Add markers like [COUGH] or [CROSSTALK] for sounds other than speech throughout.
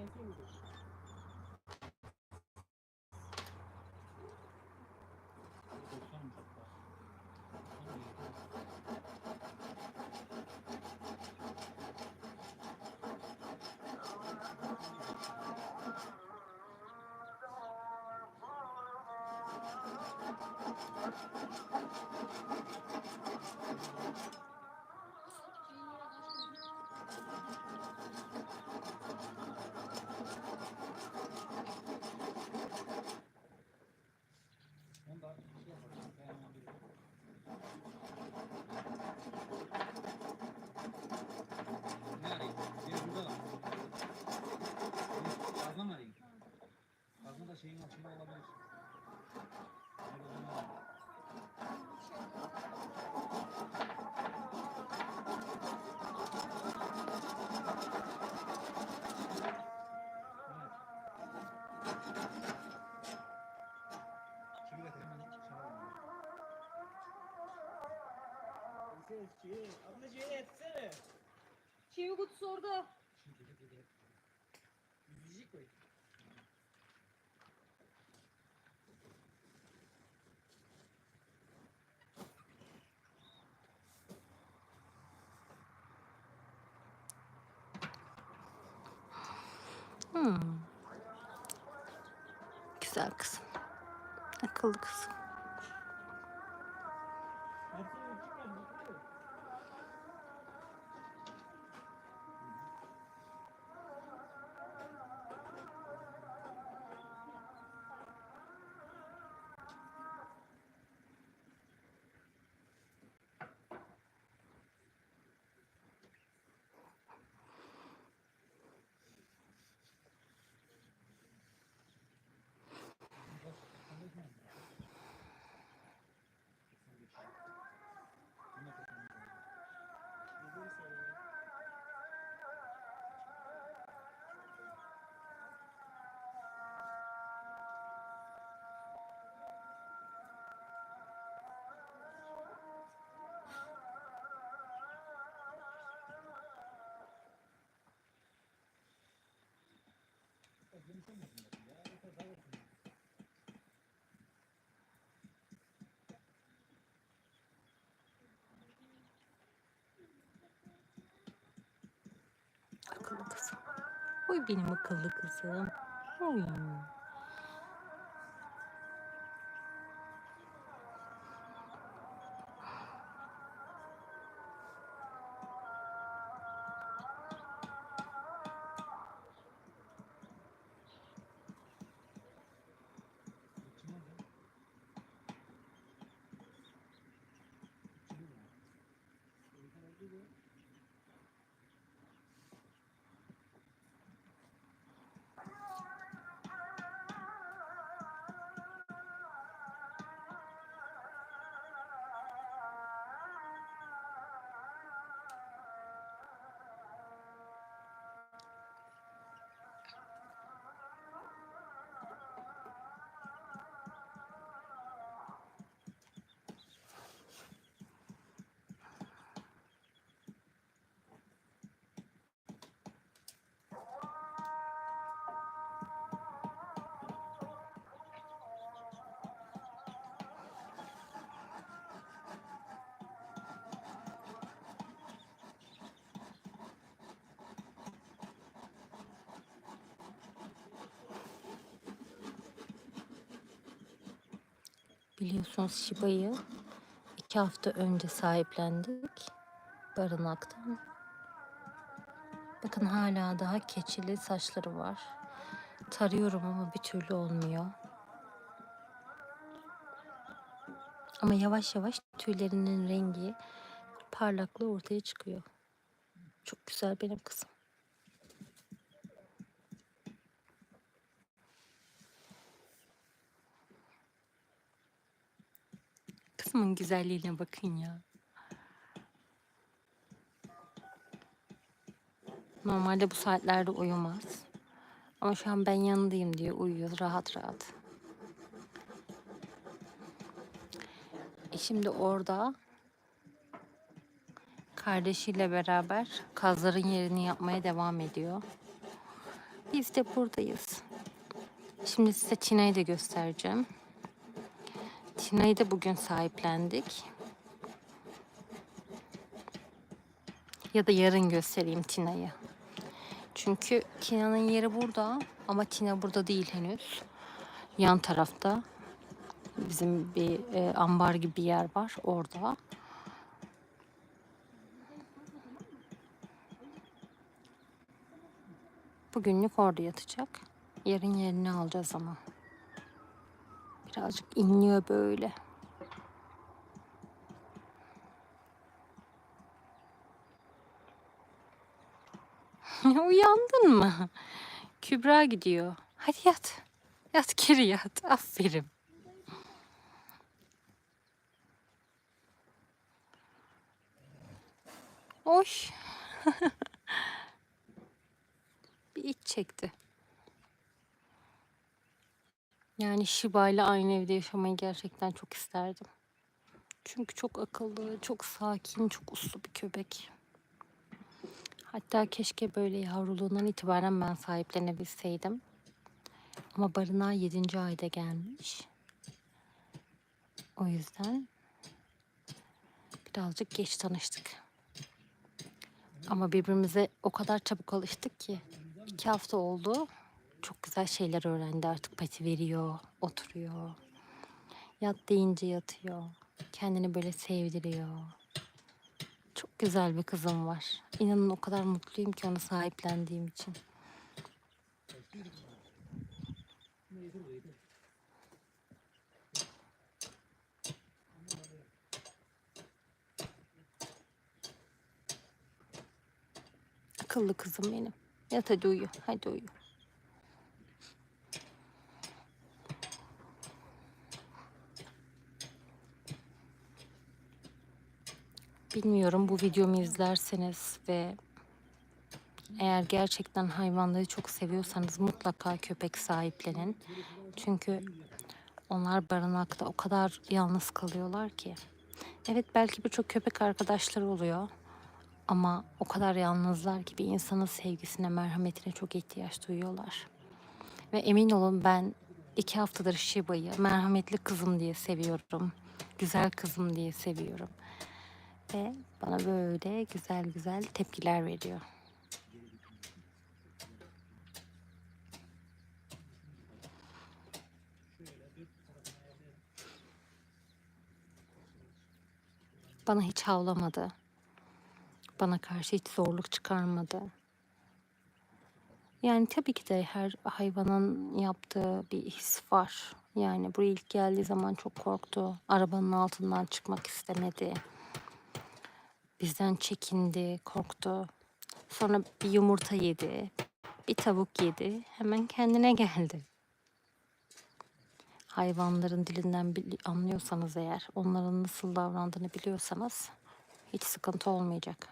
argentinos. Getir hemen çağırın. Ablacığı etsene. Çivi kutusu orada. Yüzücük koy. Hmm. Güzel kızım. Akıllı kızım. Akıllı kızım. Oy benim akıllı kızım. Oy. Biliyorsunuz Shiba'yı iki hafta önce sahiplendik barınaktan. Bakın hala daha keçili saçları var. Tarıyorum ama bir türlü olmuyor. Ama yavaş yavaş tüylerinin rengi, parlaklığı ortaya çıkıyor. Çok güzel benim kızım. Kızımın güzelliğine bakın ya. Normalde bu saatlerde uyumaz. Ama şu an ben yanındayım diye uyuyor rahat rahat. E şimdi orada kardeşiyle beraber kazların yerini yapmaya devam ediyor. Biz de buradayız. Şimdi size Tina'yı da göstereceğim. Tina'yı da bugün sahiplendik. Ya da yarın göstereyim Tina'yı. Çünkü Tina'nın yeri burada ama Tina burada değil henüz. Yan tarafta bizim bir e, ambar gibi bir yer var orada. Bugünlük orada yatacak. Yarın yerini alacağız ama. Birazcık inliyor böyle. [LAUGHS] Uyandın mı? Kübra gidiyor. Hadi yat. Yat geri yat. Aferin. Oy. [LAUGHS] bir iç çekti. Yani Shiba ile aynı evde yaşamayı gerçekten çok isterdim. Çünkü çok akıllı, çok sakin, çok uslu bir köpek. Hatta keşke böyle yavruluğundan itibaren ben sahiplenebilseydim. Ama barınağa 7. ayda gelmiş. O yüzden birazcık geç tanıştık. Ama birbirimize o kadar çabuk alıştık ki iki hafta oldu. Çok güzel şeyler öğrendi artık pati veriyor, oturuyor. Yat deyince yatıyor. Kendini böyle sevdiriyor. Çok güzel bir kızım var. İnanın o kadar mutluyum ki onu sahiplendiğim için. Akıllı kızım benim. Yat hadi uyu. Hadi uyu. Bilmiyorum bu videomu izlerseniz ve eğer gerçekten hayvanları çok seviyorsanız mutlaka köpek sahiplenin. Çünkü onlar barınakta o kadar yalnız kalıyorlar ki. Evet belki birçok köpek arkadaşları oluyor. Ama o kadar yalnızlar ki bir insanın sevgisine, merhametine çok ihtiyaç duyuyorlar. Ve emin olun ben iki haftadır Shiba'yı merhametli kızım diye seviyorum. Güzel kızım diye seviyorum. Ve bana böyle güzel güzel tepkiler veriyor. Bana hiç havlamadı. Bana karşı hiç zorluk çıkarmadı. Yani tabii ki de her hayvanın yaptığı bir his var. Yani buraya ilk geldiği zaman çok korktu. Arabanın altından çıkmak istemedi. Bizden çekindi, korktu. Sonra bir yumurta yedi, bir tavuk yedi. Hemen kendine geldi. Hayvanların dilinden anlıyorsanız eğer, onların nasıl davrandığını biliyorsanız hiç sıkıntı olmayacak.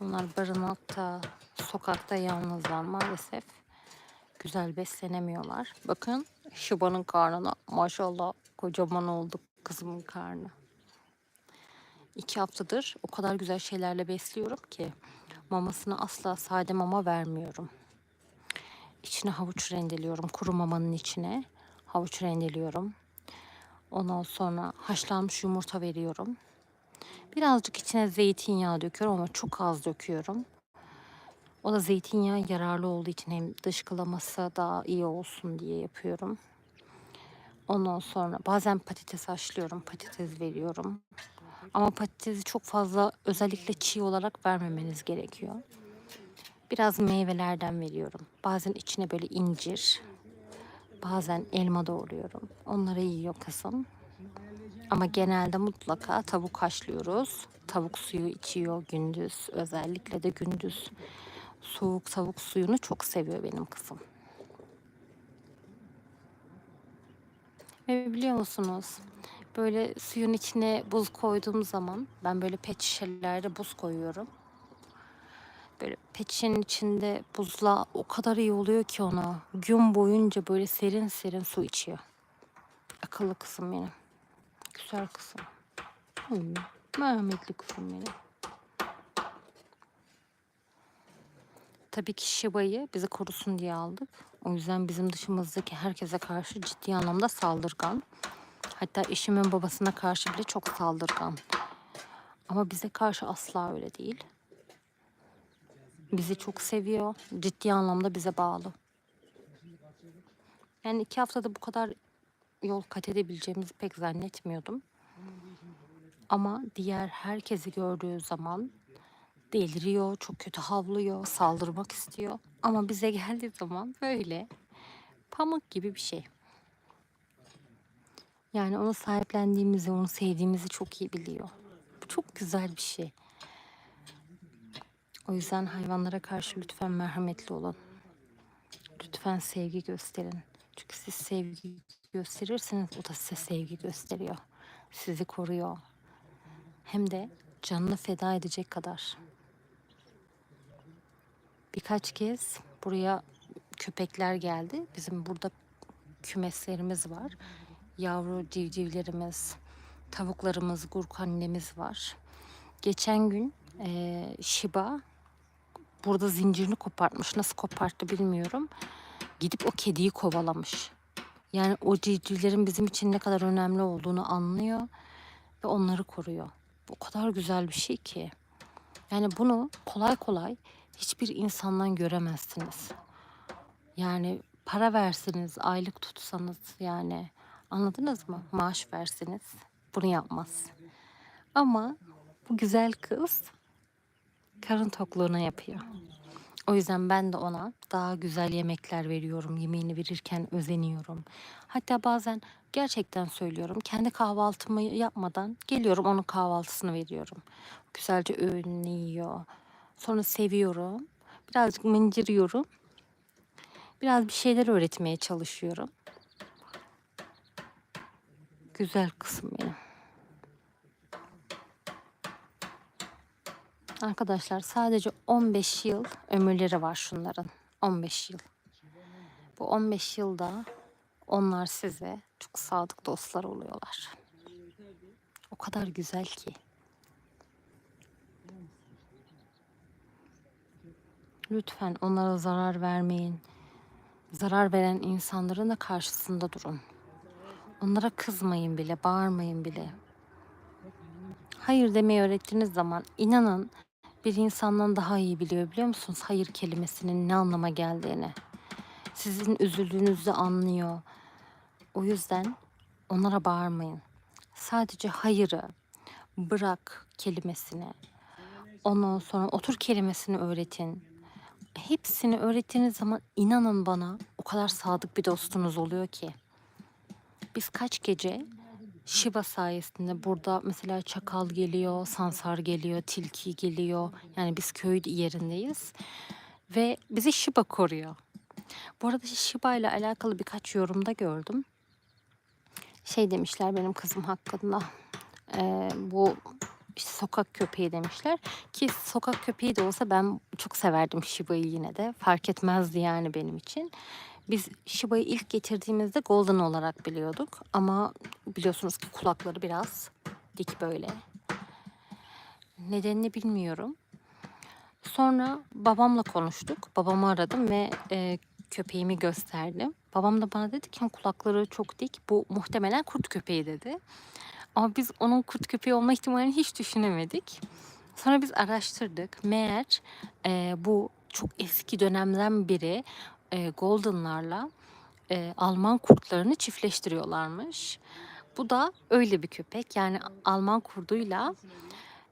Onlar barınakta, sokakta yalnızlar maalesef. Güzel beslenemiyorlar. Bakın Şuba'nın karnına maşallah kocaman oldu kızımın karnı. İki haftadır o kadar güzel şeylerle besliyorum ki mamasını asla sade mama vermiyorum. İçine havuç rendeliyorum kuru mamanın içine. Havuç rendeliyorum. Ondan sonra haşlanmış yumurta veriyorum. Birazcık içine zeytinyağı döküyorum ama çok az döküyorum. O da zeytinyağı yararlı olduğu için hem dışkılaması daha iyi olsun diye yapıyorum. Ondan sonra bazen patates haşlıyorum, patates veriyorum. Ama patatesi çok fazla özellikle çiğ olarak vermemeniz gerekiyor. Biraz meyvelerden veriyorum. Bazen içine böyle incir, bazen elma doğruyorum. Onları yiyor kızım. Ama genelde mutlaka tavuk haşlıyoruz. Tavuk suyu içiyor gündüz. Özellikle de gündüz soğuk tavuk suyunu çok seviyor benim kızım. Ve biliyor musunuz? Böyle suyun içine buz koyduğum zaman ben böyle pet şişelerde buz koyuyorum. Böyle pet içinde buzla o kadar iyi oluyor ki ona. Gün boyunca böyle serin serin su içiyor. Akıllı kızım benim. Güzel kızım. Hmm, kızım benim. Tabii ki Shiba'yı bizi korusun diye aldık. O yüzden bizim dışımızdaki herkese karşı ciddi anlamda saldırgan. Hatta eşimin babasına karşı bile çok saldırgan. Ama bize karşı asla öyle değil. Bizi çok seviyor. Ciddi anlamda bize bağlı. Yani iki haftada bu kadar yol kat edebileceğimizi pek zannetmiyordum. Ama diğer herkesi gördüğü zaman deliriyor, çok kötü havlıyor, saldırmak istiyor. Ama bize geldiği zaman böyle pamuk gibi bir şey. Yani onu sahiplendiğimizi, onu sevdiğimizi çok iyi biliyor. Bu çok güzel bir şey. O yüzden hayvanlara karşı lütfen merhametli olun. Lütfen sevgi gösterin. Çünkü siz sevgi gösterirseniz o da size sevgi gösteriyor. Sizi koruyor. Hem de canını feda edecek kadar. Birkaç kez buraya köpekler geldi. Bizim burada kümeslerimiz var. Yavru civcivlerimiz, tavuklarımız, gurk annemiz var. Geçen gün eee Shiba burada zincirini kopartmış. Nasıl koparttı bilmiyorum. Gidip o kediyi kovalamış. Yani o civcivlerin bizim için ne kadar önemli olduğunu anlıyor ve onları koruyor. Bu o kadar güzel bir şey ki. Yani bunu kolay kolay hiçbir insandan göremezsiniz. Yani para verseniz, aylık tutsanız yani anladınız mı? Maaş verseniz bunu yapmaz. Ama bu güzel kız karın tokluğuna yapıyor. O yüzden ben de ona daha güzel yemekler veriyorum. Yemeğini verirken özeniyorum. Hatta bazen gerçekten söylüyorum. Kendi kahvaltımı yapmadan geliyorum onun kahvaltısını veriyorum. Güzelce öğününü yiyor. Sonra seviyorum. Birazcık mıncırıyorum. Biraz bir şeyler öğretmeye çalışıyorum. Güzel kızım benim. Arkadaşlar sadece 15 yıl ömürleri var şunların. 15 yıl. Bu 15 yılda onlar size çok sadık dostlar oluyorlar. O kadar güzel ki. Lütfen onlara zarar vermeyin. Zarar veren insanların da karşısında durun. Onlara kızmayın bile, bağırmayın bile. Hayır demeyi öğrettiğiniz zaman inanın bir insandan daha iyi biliyor biliyor musunuz? Hayır kelimesinin ne anlama geldiğini. Sizin üzüldüğünüzü anlıyor. O yüzden onlara bağırmayın. Sadece hayırı, bırak kelimesini, ondan sonra otur kelimesini öğretin. Hepsini öğrettiğiniz zaman inanın bana o kadar sadık bir dostunuz oluyor ki. Biz kaç gece Shiba sayesinde burada mesela çakal geliyor, sansar geliyor, tilki geliyor. Yani biz köy yerindeyiz. Ve bizi Shiba koruyor. Bu arada Shiba ile alakalı birkaç yorumda gördüm. Şey demişler benim kızım hakkında. Ee, bu işte sokak köpeği demişler. Ki sokak köpeği de olsa ben çok severdim Shiba'yı yine de. Fark etmezdi yani benim için. Biz Shiba'yı ilk getirdiğimizde Golden olarak biliyorduk. Ama biliyorsunuz ki kulakları biraz dik böyle. Nedenini bilmiyorum. Sonra babamla konuştuk. Babamı aradım ve e, köpeğimi gösterdim. Babam da bana dedi ki kulakları çok dik. Bu muhtemelen kurt köpeği dedi. Ama biz onun kurt köpeği olma ihtimalini hiç düşünemedik. Sonra biz araştırdık. Meğer e, bu çok eski dönemden beri e, Golden'larla e, Alman kurtlarını çiftleştiriyorlarmış. Bu da öyle bir köpek. Yani Alman kurduyla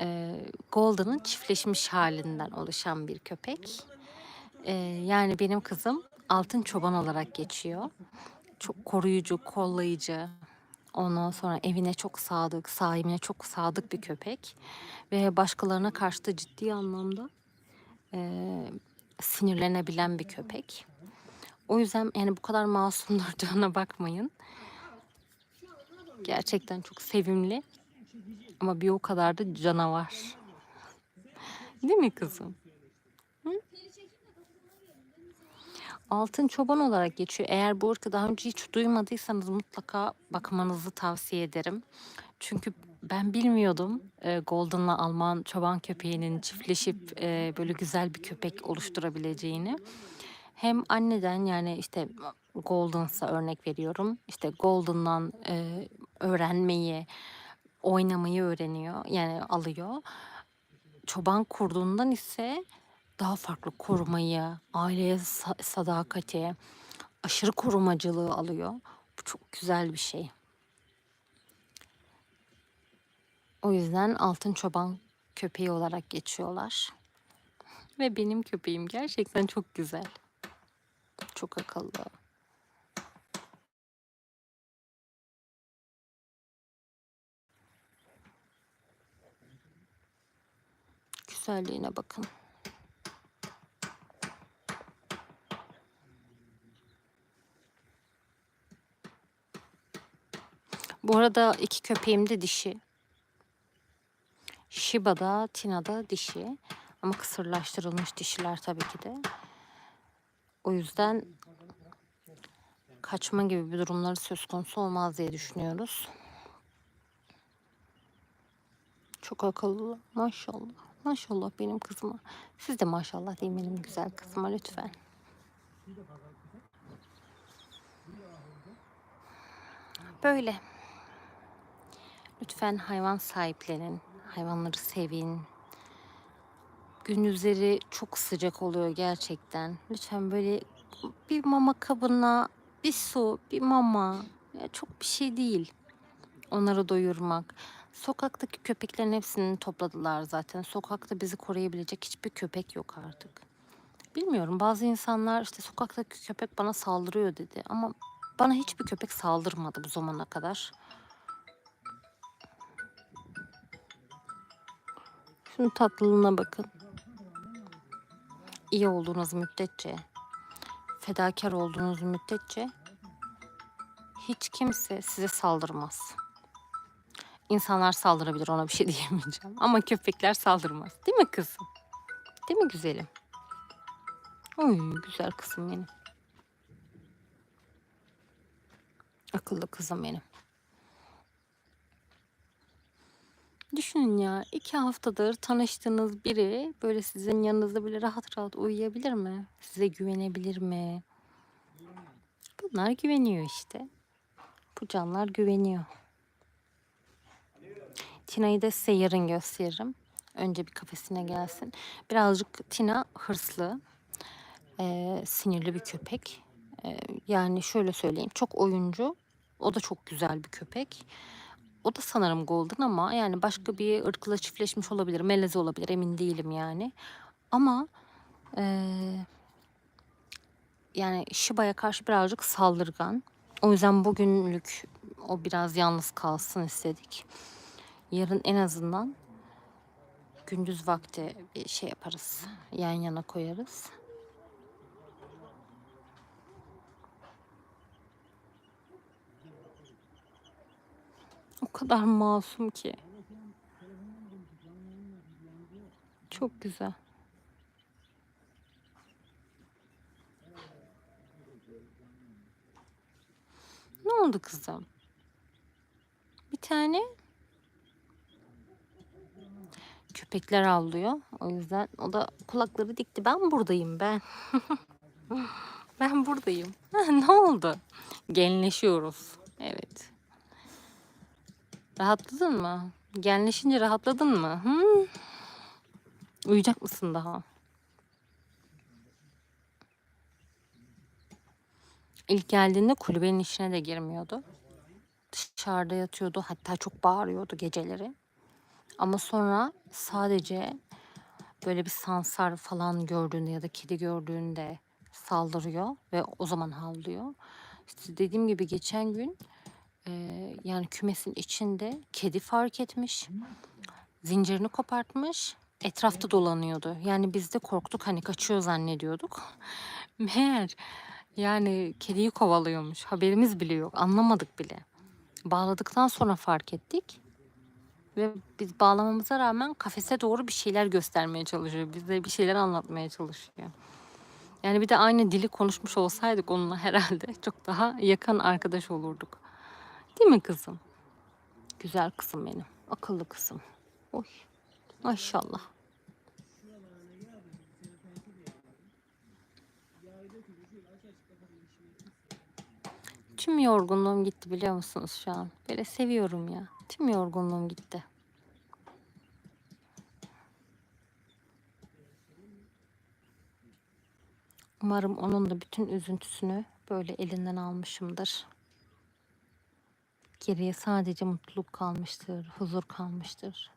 e, Golden'ın çiftleşmiş halinden oluşan bir köpek. E, yani benim kızım altın çoban olarak geçiyor. Çok koruyucu, kollayıcı, Ondan sonra evine çok sadık, sahibine çok sadık bir köpek. Ve başkalarına karşı da ciddi anlamda e, sinirlenebilen bir köpek. O yüzden yani bu kadar masum [LAUGHS] durduğuna bakmayın. Gerçekten çok sevimli. Ama bir o kadar da canavar. Değil mi kızım? Altın çoban olarak geçiyor. Eğer bu ırkı daha önce hiç duymadıysanız mutlaka bakmanızı tavsiye ederim. Çünkü Ben bilmiyordum e, Golden'la Alman çoban köpeğinin çiftleşip e, böyle güzel bir köpek oluşturabileceğini. Hem anneden yani işte Golden'sa örnek veriyorum. İşte Golden'dan e, öğrenmeyi, oynamayı öğreniyor. Yani alıyor. Çoban kurduğundan ise daha farklı korumayı, aileye sa- sadakati, aşırı korumacılığı alıyor. Bu çok güzel bir şey. O yüzden altın çoban köpeği olarak geçiyorlar. Ve benim köpeğim gerçekten çok güzel. Çok akıllı. Güzelliğine bakın. Bu arada iki köpeğim de dişi. Shiba'da, Tina'da dişi. Ama kısırlaştırılmış dişiler tabii ki de. O yüzden kaçma gibi bir durumları söz konusu olmaz diye düşünüyoruz. Çok akıllı. Maşallah. Maşallah benim kızıma. Siz de maşallah deyin benim güzel kızıma lütfen. Böyle. Lütfen hayvan sahiplenin. Hayvanları sevin. Gündüzleri çok sıcak oluyor gerçekten. Lütfen böyle bir mama kabına bir su, bir mama. Ya çok bir şey değil. Onları doyurmak. Sokaktaki köpeklerin hepsini topladılar zaten. Sokakta bizi koruyabilecek hiçbir köpek yok artık. Bilmiyorum bazı insanlar işte sokaktaki köpek bana saldırıyor dedi ama bana hiçbir köpek saldırmadı bu zamana kadar. Şunun tatlılığına bakın. İyi olduğunuz müddetçe, fedakar olduğunuz müddetçe hiç kimse size saldırmaz. İnsanlar saldırabilir ona bir şey [LAUGHS] diyemeyeceğim. Ama köpekler saldırmaz. Değil mi kızım? Değil mi güzelim? Oy güzel kızım benim. Akıllı kızım benim. Düşünün ya iki haftadır tanıştığınız biri böyle sizin yanınızda böyle rahat rahat uyuyabilir mi? Size güvenebilir mi? Bunlar güveniyor işte. Bu canlar güveniyor. Tina'yı da size yarın gösteririm. Önce bir kafesine gelsin. Birazcık Tina hırslı, eee, sinirli bir köpek. Eee, yani şöyle söyleyeyim, çok oyuncu. O da çok güzel bir köpek. O da sanırım golden ama yani başka bir ırkla çiftleşmiş olabilir, melez olabilir emin değilim yani. Ama eee, yani Shiba'ya karşı birazcık saldırgan. O yüzden bugünlük o biraz yalnız kalsın istedik. Yarın en azından gündüz vakti bir şey yaparız. Yan yana koyarız. O kadar masum ki. Çok güzel. Ne oldu kızım? Bir tane köpekler avlıyor. O yüzden o da kulakları dikti. Ben buradayım ben. [LAUGHS] ben buradayım. [LAUGHS] ne oldu? Genleşiyoruz. Evet. Rahatladın mı? Genleşince rahatladın mı? Hı? Uyuyacak mısın daha? İlk geldiğinde kulübenin içine de girmiyordu. Dışarıda yatıyordu. Hatta çok bağırıyordu geceleri. Ama sonra sadece böyle bir sansar falan gördüğünde ya da kedi gördüğünde saldırıyor ve o zaman havlıyor. İşte dediğim gibi geçen gün e, yani kümesin içinde kedi fark etmiş. Zincirini kopartmış. Etrafta dolanıyordu. Yani biz de korktuk hani kaçıyor zannediyorduk. Meğer yani kediyi kovalıyormuş. Haberimiz bile yok. Anlamadık bile. Bağladıktan sonra fark ettik. Ve biz bağlamamıza rağmen kafese doğru bir şeyler göstermeye çalışıyor. Bize bir şeyler anlatmaya çalışıyor. Yani bir de aynı dili konuşmuş olsaydık onunla [LAUGHS] herhalde çok daha yakın arkadaş olurduk. Değil mi kızım? Güzel kızım benim. Akıllı kızım. Oy. Maşallah. Tüm yorgunluğum gitti biliyor musunuz şu an? Böyle seviyorum ya. Tüm yorgunluğum gitti. Umarım onun da bütün üzüntüsünü böyle elinden almışımdır. Geriye sadece mutluluk kalmıştır, huzur kalmıştır.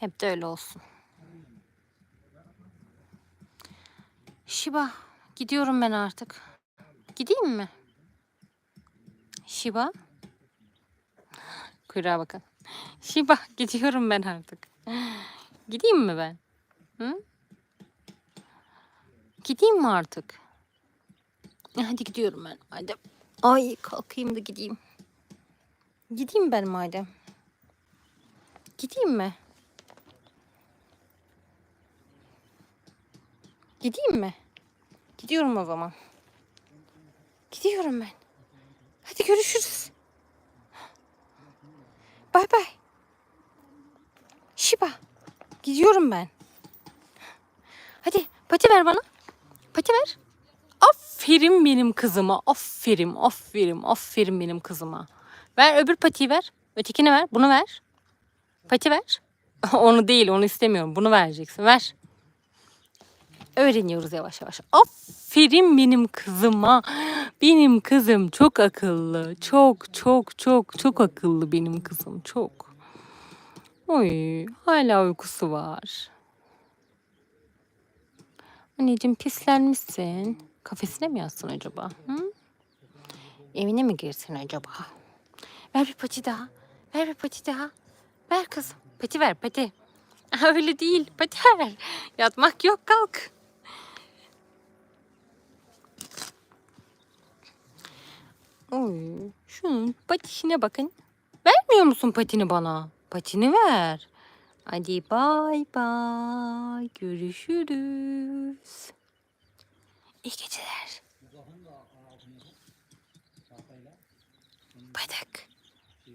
Hep de öyle olsun. Şiba, gidiyorum ben artık. Gideyim mi? Şiba. Kuyruğa bakın. Şiba, [LAUGHS] gidiyorum ben artık. Gideyim mi ben? Hı? Gideyim mi artık? Hadi gidiyorum ben. Hadi. Ay kalkayım da gideyim. Gideyim ben madem. Gideyim mi? Gideyim mi? Gidiyorum o zaman. Gidiyorum ben. Hadi görüşürüz. Bay bay. Şiba. Gidiyorum ben. Hadi pati ver bana. Pati ver. Aferin benim kızıma. Aferin, aferin, aferin benim kızıma. Ver öbür patiyi ver. Ötekini ver. Bunu ver. Pati ver. [LAUGHS] onu değil, onu istemiyorum. Bunu vereceksin. Ver. Öğreniyoruz yavaş yavaş. Aferin benim kızıma. Benim kızım çok akıllı. Çok çok çok çok akıllı benim kızım. Çok. Oy, hala uykusu var. Anneciğim pislenmişsin. Kafesine mi yatsın acaba? Hı? Evine mi girsin acaba? Ver bir pati daha. Ver bir pati daha. Ver kızım. Pati ver pati. [LAUGHS] Öyle değil. Pati ver. Yatmak yok kalk. Oy, şunun patişine bakın. Vermiyor musun patini bana? Patini ver. Hadi bay bay. Görüşürüz. İyi geceler. Uzakın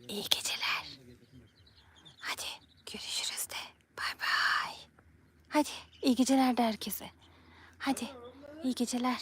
İyi geceler. Hadi görüşürüz de. Bay bay. Hadi iyi geceler de herkese. Hadi iyi geceler.